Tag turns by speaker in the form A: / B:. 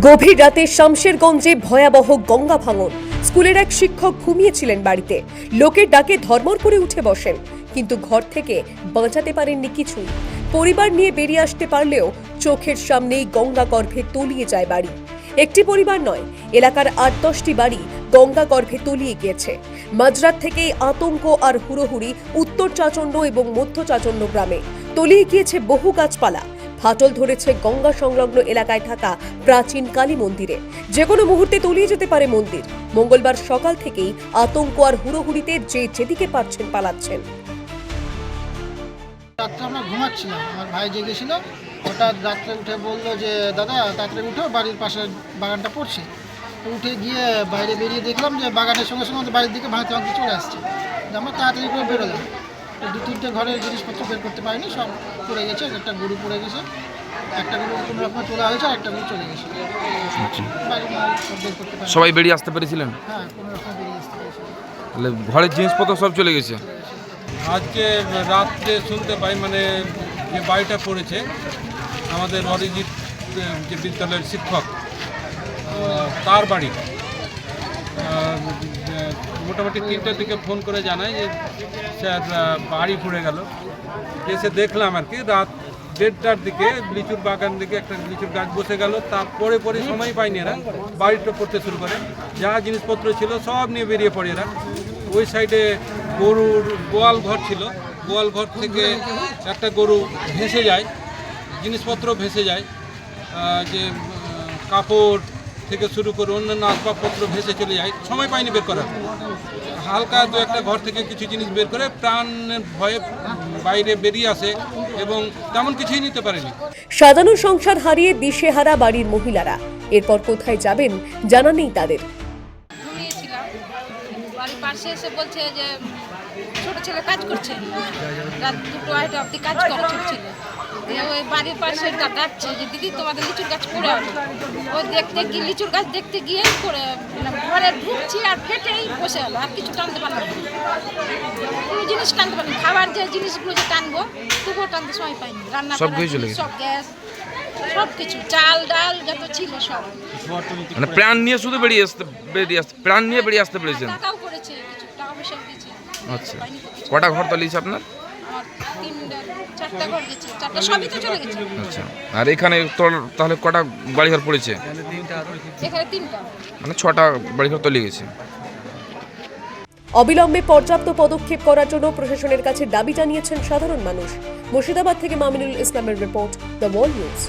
A: গভীর রাতে শামশেরগঞ্জে ভয়াবহ গঙ্গা ভাঙন। স্কুলের এক শিক্ষক ঘুমিয়েছিলেন বাড়িতে। লোকের ডাকে ধর্মর করে উঠে বসেন, কিন্তু ঘর থেকে বাঁচাতে পারেননি কিছুই। পরিবার নিয়ে বেরিয়ে আসতে পারলেও চোখের সামনেই গঙ্গা গর্ভে তলিয়ে যায় বাড়ি। একটি পরিবার নয়, এলাকার আট দশটি বাড়ি গঙ্গা গর্ভে তলিয়ে গিয়েছে। মাঝরাত থেকেই আতঙ্ক আর হুড়োহুড়ি উত্তর চাচণ্ড এবং মধ্য চাচণ্ড গ্রামে। তলিয়ে গিয়েছে বহু গাছপালা। ফাটল ধরেছে গঙ্গা সংলগ্ন এলাকায় থাকা প্রাচীন কালী মন্দিরে। যে কোনো মুহূর্তে তলিয়ে যেতে পারে মন্দির। মঙ্গলবার সকাল থেকেই আতঙ্ক আর হুড়োহুড়িতে যে যেদিকে পারছেন পালাচ্ছেন।
B: রাত্রে আমরা ঘুমাচ্ছিলাম। আমার ভাই জেগেছিল। হঠাৎ রাত্রে উঠে বলল যে, দাদা, তাড়াতাড়ি উঠো, বাড়ির পাশে বাগানটা পড়ছে। উঠে গিয়ে বাইরে বেরিয়ে দেখলাম যে, বাগানের সঙ্গে সঙ্গে বাড়ির দিকে ভাঙতে ভাঙতে চলে আসছে। আমরা তাড়াতাড়ি করে বেরোলাম। দু তিনটে ঘরের জিনিসপত্র বের করতে পারিনি সব পড়ে গেছে একটা গরু পড়ে গেছে একটা গরু কোনো রকম তোলা হয়েছে আর একটা গরু চলে গেছে।
C: আচ্ছা। সবাই বেরিয়ে আসতে পেরেছিলেন?
B: হ্যাঁ কোনো রকম বেরিয়ে আসতে পেরেছি
C: তাহলে ঘরের জিনিসপত্র সব চলে গেছে?
D: আজকে রাত্রে শুনতে পাই মানে যে বাড়িটা পড়েছে আমাদের অরিজিৎ যে বিদ্যালয়ের শিক্ষক তার বাড়ি। মোটামুটি তিনটার দিকে ফোন করে জানায় যে আহ, বাড়ি পড়ে গেল। এসে দেখলাম আর কি রাত দেড়টার দিকে লিচুর বাগান দিকে একটা লিচুর গাছ বসে গেল। তারপরে পরে সময় পায়নি এরা বাড়িটা পড়তে শুরু করে। যা জিনিসপত্র ছিল সব নিয়ে বেরিয়ে পড়ে এরা। ওই সাইডে গরুর গোয়াল ঘর ছিল। গোয়াল ঘর থেকে একটা গরু ভেসে যায় জিনিসপত্র ভেসে যায়। যে কাপড় থেকে শুরু করে অন্যান্য আসবাবপত্র ভেসে চলে যায়। সময় পায়নি বের করার। হালকা দু একটা ঘর থেকে কিছু জিনিস বের করে প্রাণের ভয়ে বাইরে বেরিয়ে আসে এবং তেমন কিছুই নিতে পারেনি।
A: সাজানো সংসার হারিয়ে দিশেহারা বাড়ির মহিলারা। এরপর কোথায় যাবেন জানা নেই তাদের।
E: পাশে এসে বলছে যে ছোট ছেলে কাজ করছে। রাত দুটো আড়াইটা অব্দি কাজ করে ছোট ছেলে। দিয়ে ওই বাড়ির পাশে ডাকছে যে দিদি তোমাদের লিচুর গাছ পড়ে আছে। ওই দেখতে গিয়ে লিচুর গাছ দেখতে গিয়ে পড়ে মানে ঘরে ঢুকছি আর ফেটেই বসে গেলো আর কিছু টানতে পারলাম না। কোনো জিনিস টানতে পারিনি খাবার যে জিনিসগুলো যে টানবো তবুও টানতে সময় পাইনি। রান্না।
C: সব
E: গ্যাস। সব কিছু চাল ডাল যত ছিল সব।
C: মানে প্রাণ নিয়ে শুধু বেরিয়ে আসতে বেরিয়ে আসতে প্রাণ নিয়ে বেরিয়ে আসতে পেরেছেন?
E: টাকাও করেছে কিছু টাকা পয়সা দিয়েছে।
C: আচ্ছা। কটা ঘর তলিয়েছে আপনার?
E: আমার তিনটা চারটা ঘর গেছে চারটা সবই তো চলে গেছে।
C: আচ্ছা। আর এখানে তোর তাহলে কটা বাড়িঘর পড়েছে? মানে ছটা বাড়িঘর তলিয়ে গেছে।
A: অবিলম্বে পর্যাপ্ত পদক্ষেপ করার জন্য প্রশাসনের কাছে দাবি জানিয়েছেন সাধারণ মানুষ। মুর্শিদাবাদ থেকে মামিনুল ইসলামের রিপোর্ট দ্য ওয়াল নিউজ।